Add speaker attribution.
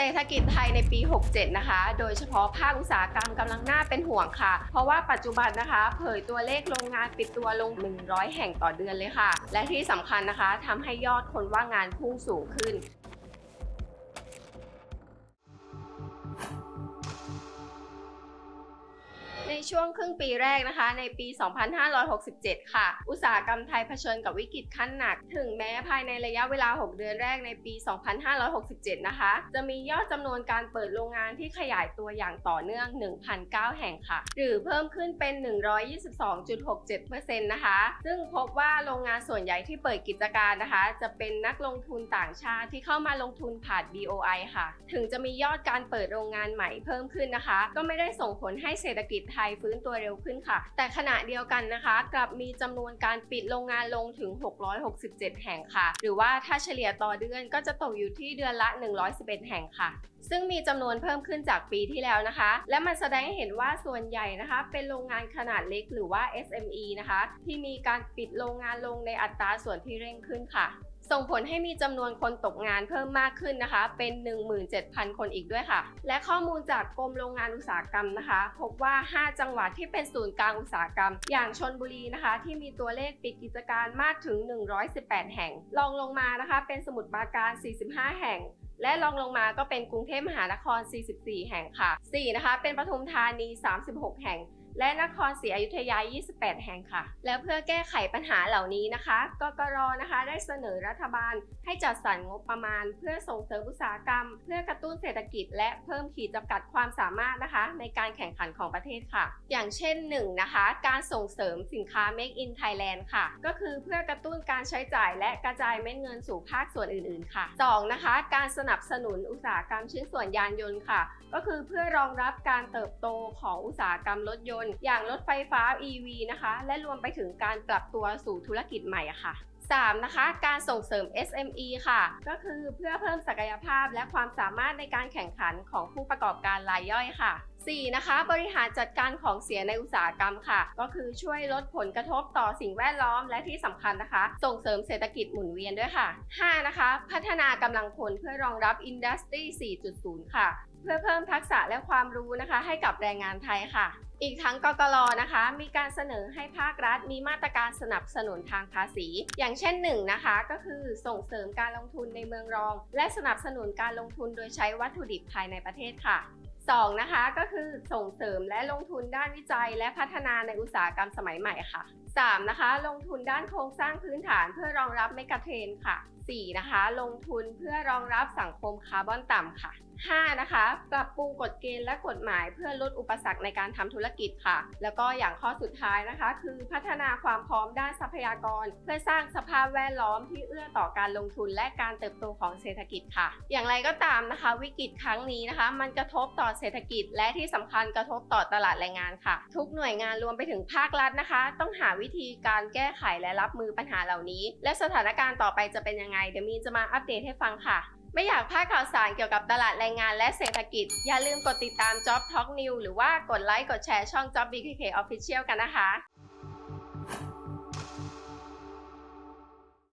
Speaker 1: เศรษฐกิจไทยในปี 67 นะคะ โดยเฉพาะภาคอุตสาหกรรมกำลังน่าเป็นห่วงค่ะ เพราะว่าปัจจุบันนะคะ เผยตัวเลขโรงงานปิดตัวลง 100 แห่งต่อเดือนเลยค่ะ และที่สำคัญนะคะทำให้ยอดคนว่างงานพุ่งสูงขึ้น ช่วงครึ่งปีแรกนะคะ ในปี 2567 ค่ะ อุตสาหกรรมไทยเผชิญกับวิกฤตขั้นหนัก ถึงแม้ภายในระยะเวลา 6 เดือนแรกในปี 2567 นะคะ จะมียอดจำนวนการเปิดโรงงานที่ขยายตัวอย่างต่อเนื่อง 1,009 แห่งค่ะ หรือเพิ่มขึ้นเป็น 122.67%นะคะ ซึ่งพบว่าโรงงานส่วนใหญ่ที่เปิดกิจการนะคะ จะเป็นนักลงทุนต่างชาติที่เข้ามาลงทุนผ่าน BOI ค่ะ ถึงจะมียอดการเปิดโรงงานใหม่เพิ่มขึ้นนะคะ ก็ไม่ได้ส่งผลให้เศรษฐกิจไทยฟื้นตัวเร็วขึ้นค่ะ แต่ขณะเดียวกันนะคะ กลับมีจำนวนการปิดโรงงานลงถึง 667 แห่งค่ะ หรือว่าถ้าเฉลี่ยต่อเดือนก็จะตกอยู่ที่เดือนละ 111 แห่งค่ะ ซึ่งมีจำนวนเพิ่มขึ้นจากปีที่แล้วนะคะ และมันแสดงให้เห็นว่าส่วนใหญ่นะคะ เป็นโรงงานขนาดเล็กหรือว่า SME นะคะ ที่มีการปิดโรงงานลงในอัตราส่วนที่เร่งขึ้นค่ะ ส่งผลให้มีจำนวนคนตกงานเพิ่มมากขึ้นนะคะ เป็น 17,000 คนอีกด้วยค่ะ และข้อมูลจากกรมโรงงานอุตสาหกรรมนะคะ พบว่า 5 จังหวัดที่เป็นศูนย์กลางอุตสาหกรรม อย่างชนบุรีนะคะ ที่มีตัวเลขปิดกิจการมากถึง 118 แห่งรองลงมานะคะ เป็นสมุทรปราการ 45 แห่งและรองลงมาก็เป็นกรุงเทพมหานคร 44 แห่งค่ะ 4 นะคะ เป็นปทุมธานี 36 แห่ง และนครศรีอยุธยา 28 แห่งค่ะ แล้วเพื่อแก้ไขปัญหาเหล่านี้นะคะ กกรนะคะได้เสนอรัฐบาล ให้จัดสรรงบประมาณ เพื่อส่งเสริมอุตสาหกรรม เพื่อกระตุ้นเศรษฐกิจ และเพิ่มขีดจำกัดความสามารถนะคะ ในการแข่งขันของประเทศค่ะ อย่างเช่น1นะคะ การส่งเสริมสินค้า Make in Thailand ค่ะ ก็คือเพื่อกระตุ้นการใช้จ่ายและกระจายเม็ดเงินสู่ภาคส่วนอื่น ๆ ค่ะ 2 นะคะ การสนับสนุนอุตสาหกรรมชิ้นส่วนยานยนต์ค่ะ ก็คือเพื่อรองรับการเติบโตของอุตสาหกรรมรถยนต์อย่างรถไฟฟ้า EV นะคะ และรวมไปถึงการปรับตัวสู่ธุรกิจใหม่ค่ะ 3. นะคะ การส่งเสริม SME ค่ะ ก็คือเพื่อเพิ่มศักยภาพและความสามารถในการแข่งขันของผู้ประกอบการรายย่อยค่ะ 4. นะคะ บริหารจัดการของเสียในอุตสาหกรรมค่ะ ก็คือช่วยลดผลกระทบต่อสิ่งแวดล้อมและที่สำคัญนะคะ ส่งเสริมเศรษฐกิจหมุนเวียนด้วยค่ะ 5. นะคะ พัฒนากำลังคนเพื่อรองรับ Industry 4.0 ค่ะ เพื่อเพิ่มทักษะและความรู้นะคะ ให้กับแรงงานไทยค่ะ อีกทั้งกกรนะคะ มีการเสนอให้ภาครัฐ มีมาตรการสนับสนุนทางภาษี อย่างเช่นหนึ่งนะคะ ก็คือส่งเสริมการลงทุนในเมืองรอง และสนับสนุนการลงทุนโดยใช้วัตถุดิบภายในประเทศค่ะ 2. นะคะก็คือส่งเสริมและลงทุนด้านวิจัย และพัฒนาในอุตสาหกรรมสมัยใหม่ค่ะ 3. นะคะ ลงทุนด้านโครงสร้างพื้นฐานเพื่อรองรับเมกะเทรนค่ะ 4. นะคะ ลงทุนเพื่อรองรับสังคมคาร์บอนต่ำค่ะ 5. นะคะ ปรับปรุงกฎเกณฑ์และกฎหมาย เพื่อลดอุปสรรคในการทำธุรกิจค่ะ แล้วก็อย่างข้อสุดท้ายนะคะ คือพัฒนาความพร้อมด้านทรัพยากร เพื่อสร้างสภาพแวดล้อมที่เอื้อต่อการลงทุนและการเติบโตของเศรษฐกิจค่ะ อย่างไรก็ตามนะคะ วิกฤตครั้งนี้นะคะ มันกระทบต่อเศรษฐกิจ และที่สำคัญกระทบต่อตลาดแรงงานค่ะ ทุกหน่วยงานรวมไปถึงภาครัฐนะคะ ต้องหาวิธีการแก้ไขและรับมือปัญหาเหล่านี้ และสถานการณ์ต่อไปจะเป็นยังไงเดี๋ยวมีนจะมาอัปเดตให้ฟังค่ะ ไม่อยากพลาดข่าวสารเกี่ยวกับตลาดแรงงานและเศรษฐกิจ อย่าลืมกดติดตาม Job Talk News หรือว่ากดไลค์กดแชร์ช่อง Job BKK Official กันนะคะ